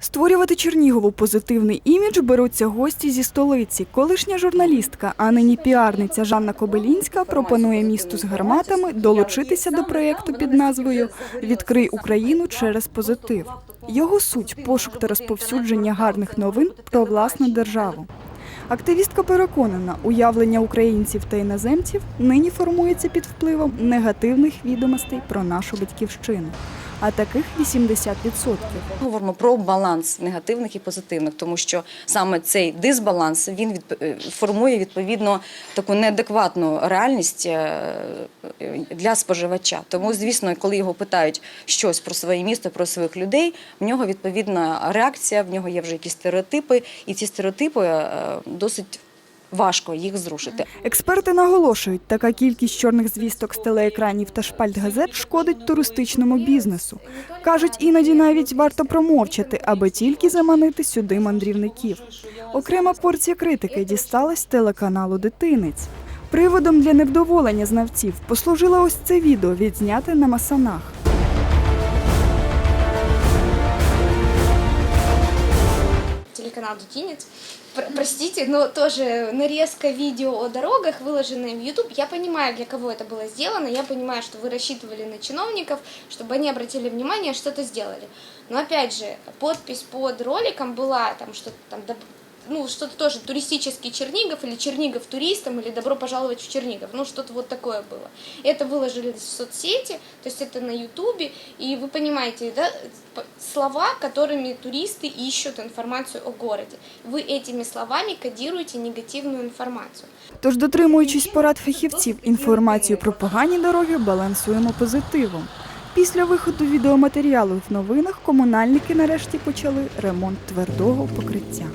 Створювати Чернігову позитивний імідж беруться гості зі столиці. Колишня журналістка, а нині піарниця Жанна Кобилінська пропонує місту з гарматами долучитися до проєкту під назвою Відкрий Україну через позитив. Його суть пошук та розповсюдження гарних новин про власну державу. Активістка переконана, уявлення українців та іноземців нині формується під впливом негативних відомостей про нашу батьківщину, а таких 80%. Говоримо про баланс негативних і позитивних, тому що саме цей дисбаланс він е, формує відповідно таку неадекватну реальність е, для споживача. Тому, звісно, коли його питають щось про своє місто, про своїх людей, в нього відповідна реакція, в нього є вже якісь стереотипи, і ці стереотипи е, досить важко їх зрушити. Експерти наголошують, така кількість чорних звісток з телеекранів та шпальт газет шкодить туристичному бізнесу. Кажуть, іноді навіть варто промовчати, аби тільки заманити сюди мандрівників. Окрема порція критики дісталась телеканалу Дитинець. Приводом для невдоволення знавців послужило ось це відео, відзняте на масанах. Телеканал Детинец. Пр- Простите, но тоже нарезка видео о дорогах, выложенные в YouTube. Я понимаю, для кого это было сделано. Я понимаю, что вы рассчитывали на чиновников, чтобы они обратили внимание, что-то сделали. Но опять же, подпись под роликом была там что-то там ну, что-то тоже туристический Чернигов или Чернигов туристам или добро пожаловать в Чернигов. Ну, что-то вот такое было. Это выложили в соцсети, то есть это на Ютубе, и вы понимаете, да, п- слова, которыми туристы ищут информацию о городе. Вы этими словами кодируете негативную информацию. Тож, дотримуючись порад фахівців, інформацію про погані дороги балансуємо позитивом. Після виходу відеоматеріалу в новинах комунальники нарешті почали ремонт твердого покриття.